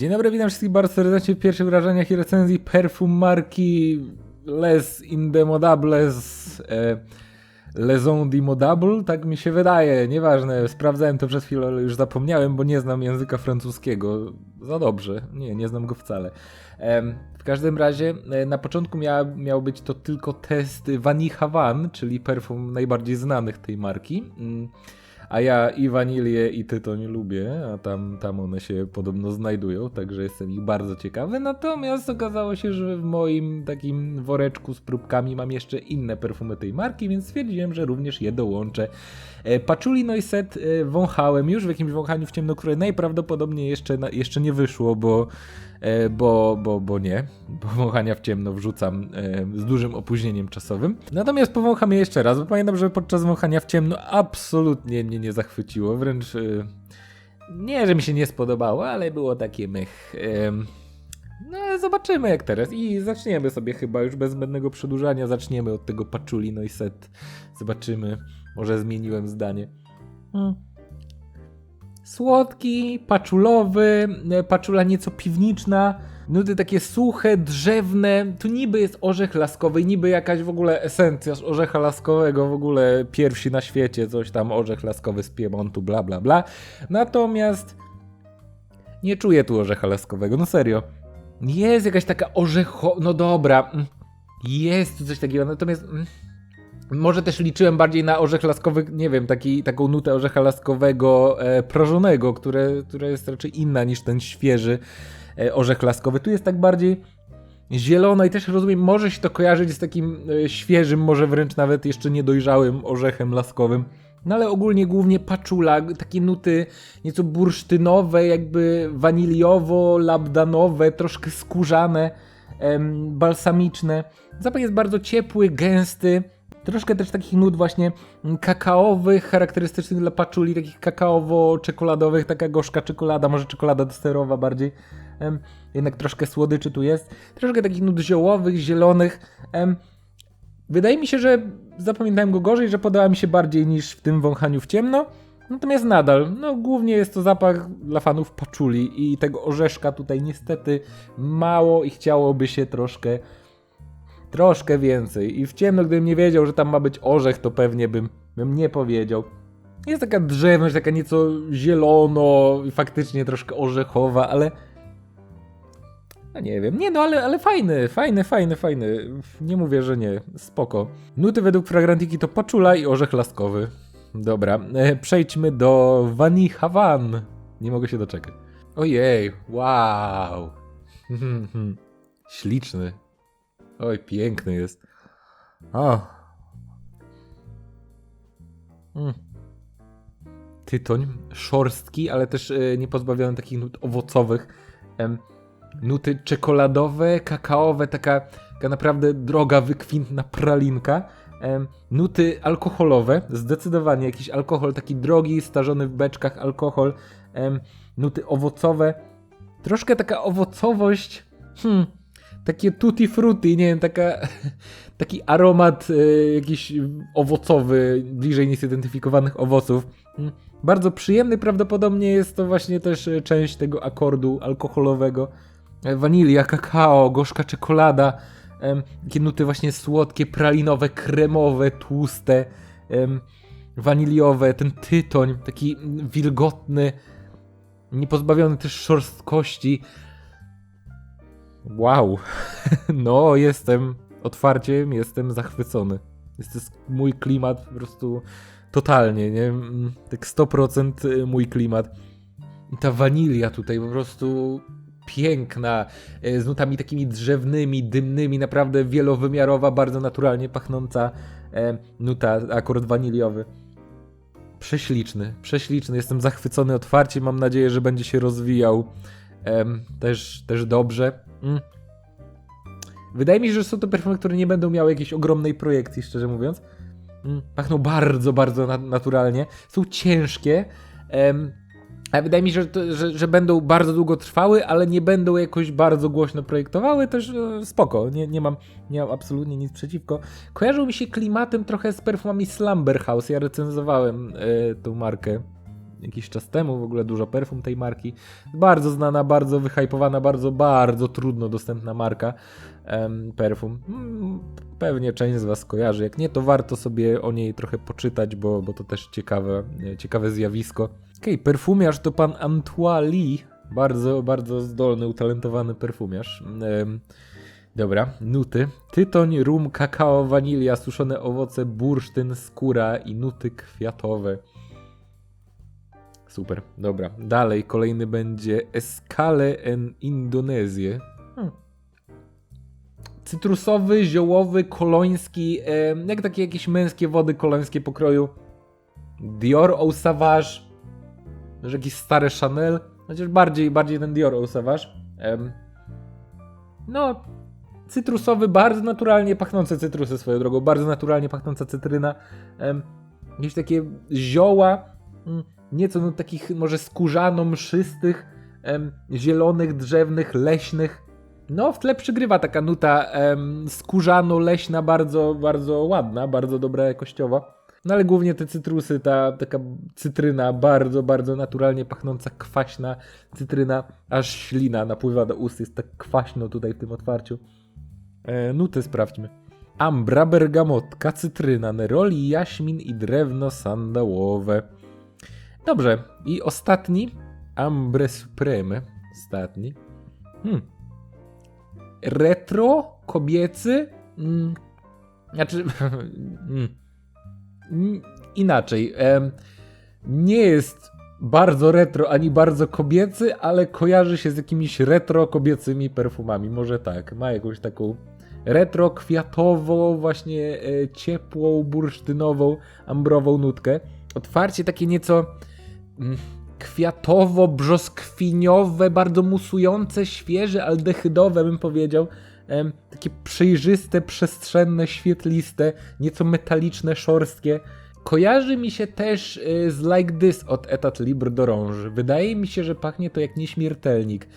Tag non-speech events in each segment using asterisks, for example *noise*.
Dzień dobry, witam wszystkich bardzo serdecznie w pierwszych wrażeniach i recenzji perfum marki Les Indemodables e, Les Indemodable, tak mi się wydaje, nieważne, sprawdzałem to przez chwilę, ale już zapomniałem, bo nie znam języka francuskiego za dobrze, nie, nie znam go wcale. Em, w każdym razie e, na początku mia, miał być to tylko test Vanille Havan, czyli perfum najbardziej znanych tej marki. Mm. A ja i wanilię, i tytoń lubię, a tam, tam one się podobno znajdują, także jestem ich bardzo ciekawy. Natomiast okazało się, że w moim takim woreczku z próbkami mam jeszcze inne perfumy tej marki, więc stwierdziłem, że również je dołączę. E, Patchouli Noiset e, wąchałem już w jakimś wąchaniu w ciemno, które najprawdopodobniej jeszcze, jeszcze nie wyszło, bo bo, bo, bo nie, *laughs* bo wąchania w ciemno wrzucam e, z dużym opóźnieniem czasowym. Natomiast powącham je jeszcze raz, bo pamiętam, że podczas wąchania w ciemno absolutnie mnie nie zachwyciło, wręcz e, nie, że mi się nie spodobało, ale było takie mech. Em, no zobaczymy jak teraz i zaczniemy sobie chyba już bez zbędnego przedłużania, zaczniemy od tego Patchouli Noiset. Zobaczymy, może zmieniłem zdanie. Hmm. Słodki, paczulowy, e, paczula nieco piwniczna, nuty takie suche, drzewne. Tu niby jest orzech laskowy, niby jakaś w ogóle esencja z orzecha laskowego, w ogóle pierwsi na świecie, coś tam orzech laskowy z Piemontu, bla bla bla. Natomiast nie czuję tu orzecha laskowego, no serio. Jest jakaś taka orzecho... No dobra, mm, jest tu coś takiego, natomiast... może też liczyłem bardziej na orzech laskowy, nie wiem, taki, taką nutę orzecha laskowego e, prażonego, które, która jest raczej inna niż ten świeży e, orzech laskowy. Tu jest tak bardziej zielono i też rozumiem, może się to kojarzyć z takim e, świeżym, może wręcz nawet jeszcze niedojrzałym orzechem laskowym. No ale ogólnie głównie paczula, takie nuty nieco bursztynowe, jakby waniliowo-labdanowe, troszkę skórzane, em, balsamiczne. Zapach jest bardzo ciepły, gęsty. Troszkę też takich nut właśnie kakaowych, charakterystycznych dla paczuli, takich kakaowo-czekoladowych, taka gorzka czekolada, może czekolada deserowa bardziej. Em, jednak troszkę słodyczy tu jest. Troszkę takich nut ziołowych, zielonych. Em, wydaje mi się, że zapamiętałem go gorzej, że podoba mi się bardziej niż w tym wąchaniu w ciemno. Natomiast nadal, no głównie jest to zapach dla fanów paczuli i tego orzeszka tutaj niestety mało i chciałoby się troszkę troszkę więcej. I w ciemno, gdybym nie wiedział, że tam ma być orzech, to pewnie bym, bym nie powiedział. Jest taka drzewność, taka nieco zielono i faktycznie troszkę orzechowa, ale... No nie wiem, nie no, ale, ale fajny, fajny, fajny, fajny. Nie mówię, że nie, spoko. Nuty według Fragrantiki to paczula i orzech laskowy. Dobra, e, przejdźmy do Vanille Havan. Nie mogę się doczekać. Ojej, wow. *laughs* Śliczny. Oj, piękny jest. O. Mm. Tytoń, szorstki, ale też e, nie pozbawiony takich nut owocowych. Em, nuty czekoladowe, kakaowe, taka, taka naprawdę droga, wykwintna pralinka. Em, nuty alkoholowe, zdecydowanie jakiś alkohol taki drogi, starzony w beczkach alkohol. Em, nuty owocowe, troszkę taka owocowość, hmm, takie tutti frutti, nie wiem, taka, taki aromat e, jakiś owocowy, bliżej niezidentyfikowanych owoców. Mm, Bardzo przyjemny, prawdopodobnie jest to właśnie też e, część tego akordu alkoholowego. E, Wanilia, kakao, gorzka czekolada, takie nuty właśnie słodkie, pralinowe, kremowe, tłuste, waniliowe, ten tytoń, taki mm, wilgotny, niepozbawiony też szorstkości. Wow. *laughs* No, jestem otwarcie, jestem zachwycony. Jest to mój klimat po prostu totalnie, nie? Mm, Tak 100% mój klimat. I ta wanilia tutaj po prostu piękna, e, z nutami takimi drzewnymi, dymnymi, naprawdę wielowymiarowa, bardzo naturalnie pachnąca e, nuta, akurat waniliowy. Prześliczny, prześliczny. Jestem zachwycony otwarcie. Mam nadzieję, że będzie się rozwijał też, też dobrze. Mm. Wydaje mi się, że są to perfumy, które nie będą miały jakiejś ogromnej projekcji, szczerze mówiąc. Mm, Pachną bardzo, bardzo na naturalnie. Są ciężkie. em, a wydaje mi się, że, to, że, że będą bardzo długo trwały, ale nie będą jakoś bardzo głośno projektowały. Też e, spoko. Nie, nie, mam, nie mam absolutnie nic przeciwko. Kojarzył mi się klimatem trochę z perfumami Slumber House. Ja recenzowałem e, tą markę jakiś czas temu, w ogóle dużo perfum tej marki. Bardzo znana, bardzo wyhypowana, bardzo, bardzo trudno dostępna marka em, perfum. Mm, Pewnie część z Was kojarzy. Jak nie, to warto sobie o niej trochę poczytać, bo, bo to też ciekawe, e, ciekawe zjawisko. Okej, perfumiarz to pan Antoine Lee. Bardzo, bardzo zdolny, utalentowany perfumiarz. Em, Dobra, nuty. Tytoń, rum, kakao, wanilia, suszone owoce, bursztyn, skóra i nuty kwiatowe. Super, dobra. Dalej kolejny będzie Escale en Indonezję. Hmm. Cytrusowy, ziołowy, koloński, e, jak takie jakieś męskie wody kolońskie pokroju. Dior Eau Savage, może jakiś stary Chanel, chociaż bardziej, bardziej ten Dior Eau Savage. Em, no, cytrusowy, bardzo naturalnie pachnące cytrusy swoją drogą, bardzo naturalnie pachnąca cytryna. Em, jakieś takie zioła, mm, nieco no, takich może skórzano-mszystych, em, zielonych, drzewnych, leśnych. No, w tle przygrywa taka nuta em, skórzano-leśna, bardzo, bardzo ładna, bardzo dobra jakościowa. No ale głównie te cytrusy, ta taka cytryna, bardzo, bardzo naturalnie pachnąca, kwaśna cytryna, aż ślina napływa do ust, jest tak kwaśno tutaj w tym otwarciu. E, nuty sprawdźmy. Ambra, bergamotka, cytryna, neroli, jaśmin i drewno sandałowe. Dobrze, i ostatni. Ambre Supreme. Ostatni. Hmm. Retro, kobiecy. Mm. Znaczy. *laughs* mm. Mm, Inaczej. Nie jest bardzo retro ani bardzo kobiecy, ale kojarzy się z jakimiś retro kobiecymi perfumami. Może tak. Ma jakąś taką retro, kwiatową, właśnie e, ciepłą, bursztynową, ambrową nutkę. Otwarcie takie nieco mm, kwiatowo-brzoskwiniowe, bardzo musujące, świeże, aldehydowe bym powiedział. Takie przejrzyste, przestrzenne, świetliste, nieco metaliczne, szorstkie. Kojarzy mi się też y, z Like This od Etat Libre d'Orange. Wydaje mi się, że pachnie to jak nieśmiertelnik.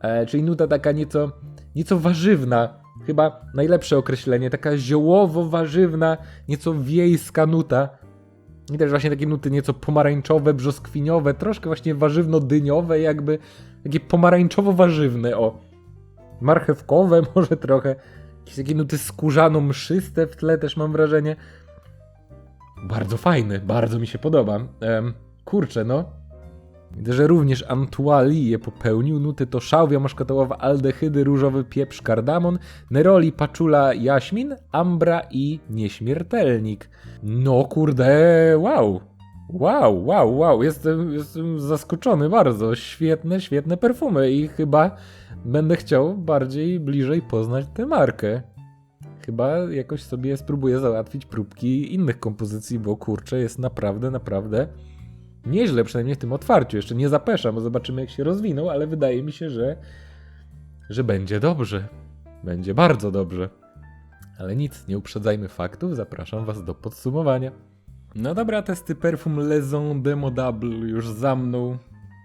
E, czyli nuta taka nieco, nieco warzywna. Chyba najlepsze określenie. Taka ziołowo-warzywna, nieco wiejska nuta. I też właśnie takie nuty nieco pomarańczowe, brzoskwiniowe, troszkę właśnie warzywno-dyniowe, jakby takie pomarańczowo-warzywne, o. Marchewkowe *laughs* może trochę. Jakieś takie nuty skórzano-mszyste w tle też mam wrażenie. Bardzo fajny, bardzo mi się podoba. Em, kurczę, no. Widzę, że również Lee je popełnił. Nuty to szałwia moszkatołowa, aldehydy, różowy pieprz, kardamon, neroli, paczula, jaśmin, ambra i nieśmiertelnik. No kurde, wow. Wow, wow, wow. Jestem, jestem zaskoczony bardzo. Świetne, świetne perfumy i chyba będę chciał bardziej, bliżej poznać tę markę. Chyba jakoś sobie spróbuję załatwić próbki innych kompozycji, bo kurczę, jest naprawdę, naprawdę nieźle, przynajmniej w tym otwarciu. Jeszcze nie zapeszam, bo zobaczymy jak się rozwiną, ale wydaje mi się, że, że będzie dobrze. Będzie bardzo dobrze. Ale nic, nie uprzedzajmy faktów, zapraszam was do podsumowania. No dobra, testy perfum Maison Demodable już za mną.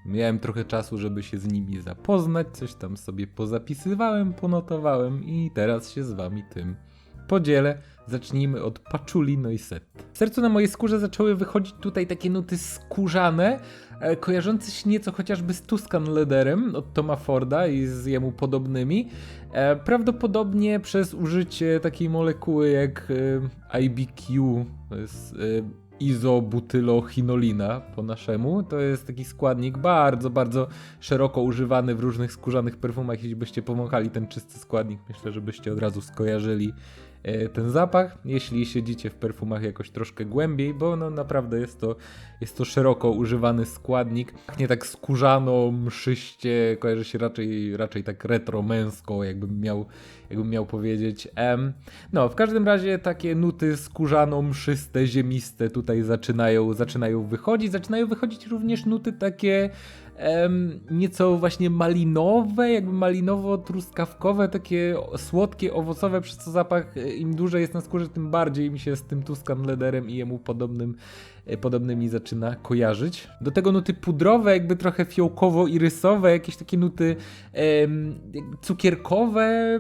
Miałem trochę czasu, żeby się z nimi zapoznać, coś tam sobie pozapisywałem, ponotowałem i teraz się z wami tym podzielę. Zacznijmy od Patchouli Noisette. W sercu na mojej skórze zaczęły wychodzić tutaj takie nuty skórzane, e, kojarzące się nieco chociażby z Tuscan Leatherem od Toma Forda i z jemu podobnymi. E, prawdopodobnie przez użycie takiej molekuły jak e, IBQ, to jest izobutylochinolina po naszemu. To jest taki składnik bardzo, bardzo szeroko używany w różnych skórzanych perfumach. Jeśli byście pomachali ten czysty składnik, myślę, że byście od razu skojarzyli ten zapach, jeśli siedzicie w perfumach jakoś troszkę głębiej, bo no naprawdę jest to, jest to szeroko używany składnik. Nie tak skórzano, mszyście, kojarzy się raczej, raczej tak retro męsko, jakbym miał, jakbym miał powiedzieć. No, w każdym razie takie nuty skórzano, mszyste, ziemiste tutaj zaczynają, zaczynają wychodzić. Zaczynają wychodzić również nuty takie em, nieco właśnie malinowe, jakby malinowo-truskawkowe, takie słodkie, owocowe, przez co zapach e, im dłużej jest na skórze, tym bardziej mi się z tym Tuscan Leatherem i jemu podobnym e, podobne mi zaczyna kojarzyć. Do tego nuty pudrowe, jakby trochę fiołkowo-irysowe, jakieś takie nuty em, cukierkowe,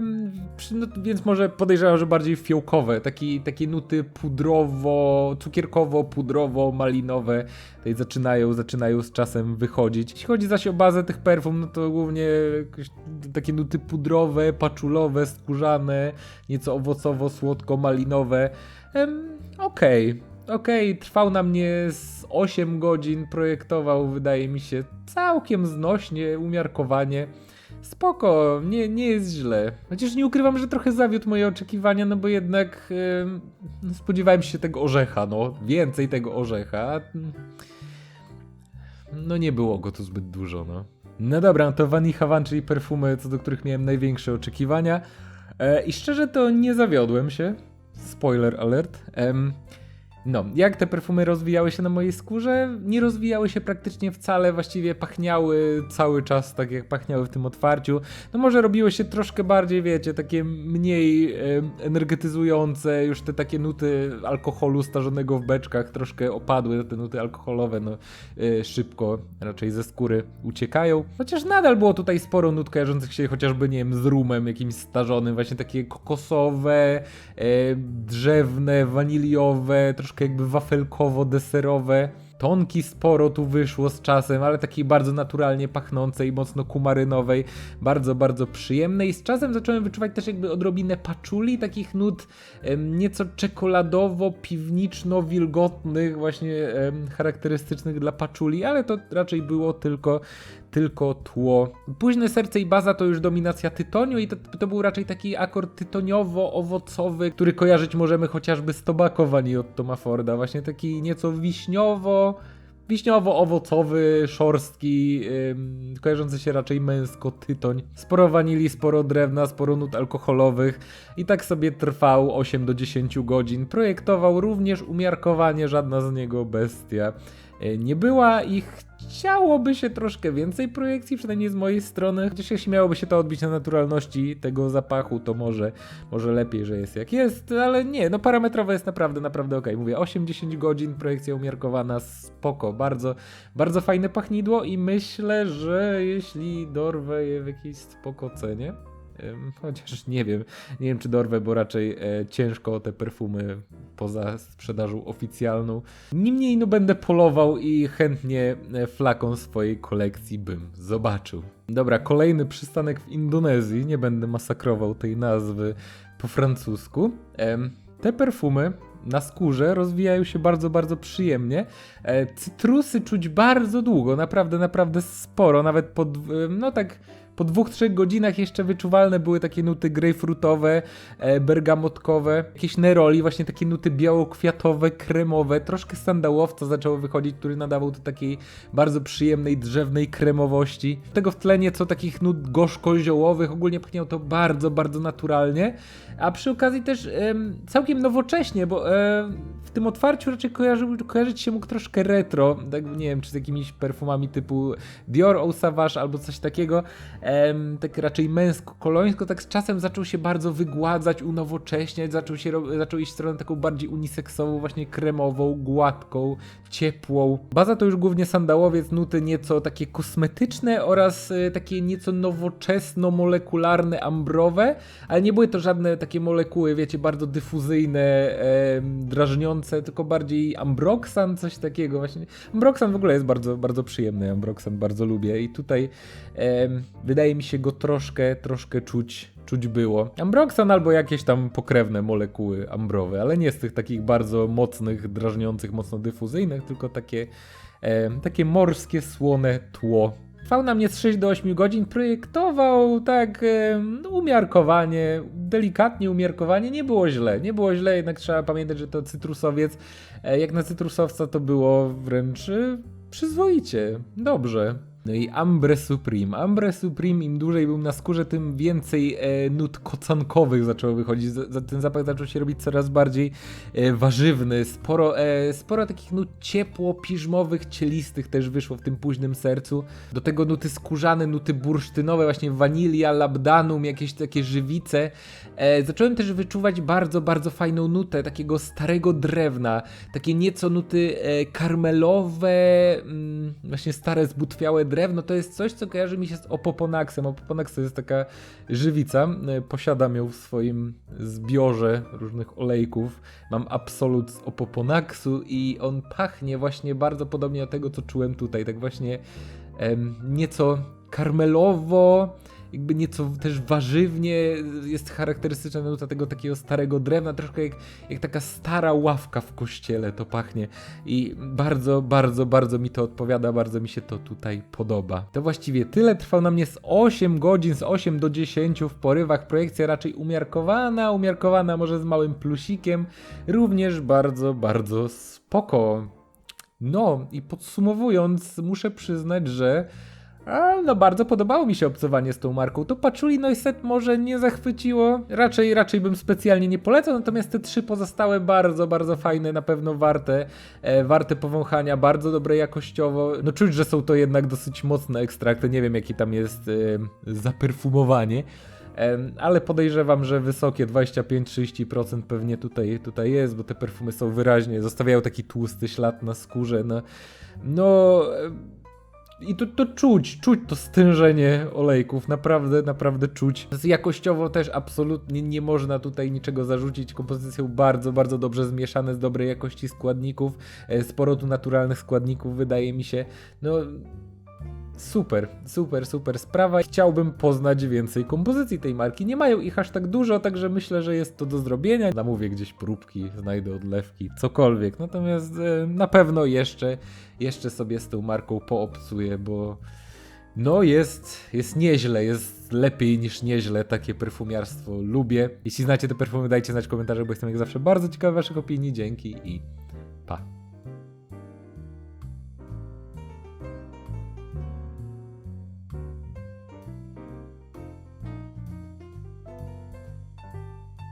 no, więc może podejrzewam, że bardziej fiołkowe. Taki, takie nuty pudrowo, cukierkowo, pudrowo, malinowe tutaj zaczynają, zaczynają z czasem wychodzić. Jeśli chodzi zaś o bazę tych perfum, no to głównie takie nuty pudrowe, paczulowe, skórzane, nieco owocowo-słodko-malinowe. Em, Okej, okej, trwał na mnie z 8 godzin, projektował, wydaje mi się, całkiem znośnie, umiarkowanie. Spoko, nie, nie jest źle. Chociaż nie ukrywam, że trochę zawiódł moje oczekiwania, no bo jednak no spodziewałem się tego orzecha, no. Więcej tego orzecha. No nie było go tu zbyt dużo, no. No dobra, to Vanilla Van, czyli perfumy, co do których miałem największe oczekiwania. E, I szczerze to nie zawiodłem się. Spoiler alert. Em, no, jak te perfumy rozwijały się na mojej skórze? Nie rozwijały się praktycznie wcale, właściwie pachniały cały czas tak jak pachniały w tym otwarciu. No może robiły się troszkę bardziej, wiecie, takie mniej em, energetyzujące, już te takie nuty alkoholu starzonego w beczkach troszkę opadły, te nuty alkoholowe, no e, szybko raczej ze skóry uciekają. Chociaż nadal było tutaj sporo nut kojarzących się chociażby, nie wiem, z rumem jakimś starzonym, właśnie takie kokosowe, e, drzewne, waniliowe, troszkę jakby wafelkowo-deserowe. Tonki sporo tu wyszło z czasem, ale takiej bardzo naturalnie pachnącej, mocno kumarynowej, bardzo, bardzo przyjemnej. Z czasem zacząłem wyczuwać też jakby odrobinę paczuli, takich nut em, nieco czekoladowo-piwniczno-wilgotnych, właśnie em, charakterystycznych dla paczuli, ale to raczej było tylko, tylko tło. Późne serce i baza to już dominacja tytoniu i to, to był raczej taki akord tytoniowo-owocowy, który kojarzyć możemy chociażby z Tobacco Vanille od Toma Forda, właśnie taki nieco wiśniowo wiśniowo-owocowy, szorstki, ym, kojarzący się raczej męsko tytoń. Sporo wanilii, sporo drewna, sporo nut alkoholowych i tak sobie trwał 8 do 10 godzin. Projektował również umiarkowanie, żadna z niego bestia nie była i chciałoby się troszkę więcej projekcji, przynajmniej z mojej strony. Chociaż jeśli miałoby się to odbić na naturalności tego zapachu, to może, może lepiej, że jest jak jest, ale nie, no parametrowe jest naprawdę, naprawdę ok. Mówię, 8-10 godzin, projekcja umiarkowana, spoko, bardzo, bardzo fajne pachnidło i myślę, że jeśli dorwę je w jakiejś spoko cenie, Chociaż nie wiem, nie wiem czy dorwę, bo raczej e, ciężko te perfumy poza sprzedażą oficjalną. Niemniej no będę polował i chętnie e, flakon swojej kolekcji bym zobaczył. Dobra, kolejny przystanek w Indonezji, nie będę masakrował tej nazwy po francusku. Te perfumy na skórze rozwijają się bardzo, bardzo przyjemnie. E, cytrusy czuć bardzo długo, naprawdę, naprawdę sporo, nawet po, dw- no tak po dwóch, trzech godzinach jeszcze wyczuwalne były takie nuty grejpfrutowe, e, bergamotkowe, jakieś neroli, właśnie takie nuty biało-kwiatowe, kremowe, troszkę sandałowca zaczęło wychodzić, który nadawał do takiej bardzo przyjemnej, drzewnej kremowości. Tego w tle nieco takich nut gorzko-ziołowych, ogólnie pachniało to bardzo, bardzo naturalnie, a przy okazji też em, całkiem nowocześnie, bo tym otwarciu raczej kojarzył, kojarzyć się mógł troszkę retro, tak, nie wiem, czy z jakimiś perfumami typu Dior Eau albo coś takiego, tak raczej męsko-kolońsko, tak z czasem zaczął się bardzo wygładzać, unowocześniać, zaczął, się, zaczął iść w stronę taką bardziej uniseksową, właśnie kremową, gładką, ciepłą. Baza to już głównie sandałowiec, nuty nieco takie kosmetyczne oraz y, takie nieco nowoczesno-molekularne, ambrowe, ale nie były to żadne takie molekuły, wiecie, bardzo dyfuzyjne, drażniące, tylko bardziej ambroxan, coś takiego właśnie. Ambroxan w ogóle jest bardzo, bardzo przyjemny, ambroxan bardzo lubię i tutaj em, wydaje mi się go troszkę, troszkę czuć, czuć było. Ambroxan albo jakieś tam pokrewne molekuły ambrowe, ale nie z tych takich bardzo mocnych, drażniących, mocno dyfuzyjnych, tylko takie, em, takie morskie, słone tło. Trwał na mnie z 6 do 8 godzin, projektował tak no, umiarkowanie, delikatnie umiarkowanie, nie było źle, nie było źle, jednak trzeba pamiętać, że to cytrusowiec, e, jak na cytrusowca to było wręcz e, przyzwoicie, dobrze. No i Ambre Supreme. Ambre Supreme, im dłużej był na skórze, tym więcej e, nut kocankowych zaczęło wychodzić. Z, ten zapach zaczął się robić coraz bardziej e, warzywny. Sporo, e, sporo takich nut ciepło, piżmowych, cielistych też wyszło w tym późnym sercu. Do tego nuty skórzane, nuty bursztynowe, właśnie wanilia, labdanum, jakieś takie żywice. E, zacząłem też wyczuwać bardzo, bardzo fajną nutę takiego starego drewna. Takie nieco nuty e, karmelowe, mm, właśnie stare, zbutwiałe drewno. To jest coś, co kojarzy mi się z opoponaksem. Opoponax to jest taka żywica. E, posiadam ją w swoim zbiorze różnych olejków. Mam absolut z opoponaksu i on pachnie właśnie bardzo podobnie do tego, co czułem tutaj. Tak właśnie em, nieco karmelowo, jakby nieco też warzywnie jest charakterystyczna nuta tego takiego starego drewna, troszkę jak, jak taka stara ławka w kościele to pachnie i bardzo, bardzo, bardzo mi to odpowiada, bardzo mi się to tutaj podoba. To właściwie tyle, trwał na mnie z 8 godzin, z 8 do 10 w porywach, projekcja raczej umiarkowana, umiarkowana może z małym plusikiem, również bardzo, bardzo spoko. No i podsumowując, muszę przyznać, że a, no bardzo podobało mi się obcowanie z tą marką. To Patchouli Noiset może nie zachwyciło, raczej, raczej bym specjalnie nie polecał, natomiast te trzy pozostałe bardzo, bardzo fajne, na pewno warte, e, warte powąchania, bardzo dobre jakościowo. No czuć, że są to jednak dosyć mocne ekstrakty, nie wiem jaki tam jest e, zaperfumowanie. Em, Ale podejrzewam, że wysokie 25-30% pewnie tutaj, tutaj jest, bo te perfumy są wyraźnie, zostawiają taki tłusty ślad na skórze. No, no i to, to czuć, czuć to stężenie olejków, naprawdę, naprawdę czuć. Jakościowo też absolutnie nie można tutaj niczego zarzucić. Kompozycje są bardzo, bardzo dobrze zmieszane z dobrej jakości składników. E, Sporo tu naturalnych składników, wydaje mi się. No, Super, super, super sprawa. Chciałbym poznać więcej kompozycji tej marki. Nie mają ich aż tak dużo, także myślę, że jest to do zrobienia. Zamówię gdzieś próbki, znajdę odlewki, cokolwiek. Natomiast e, na pewno jeszcze, jeszcze sobie z tą marką poobcuję, bo no jest, jest nieźle, jest lepiej niż nieźle. Takie perfumiarstwo lubię. Jeśli znacie te perfumy, dajcie znać w komentarzach, bo jestem jak zawsze bardzo ciekawy waszych opinii. Dzięki i pa.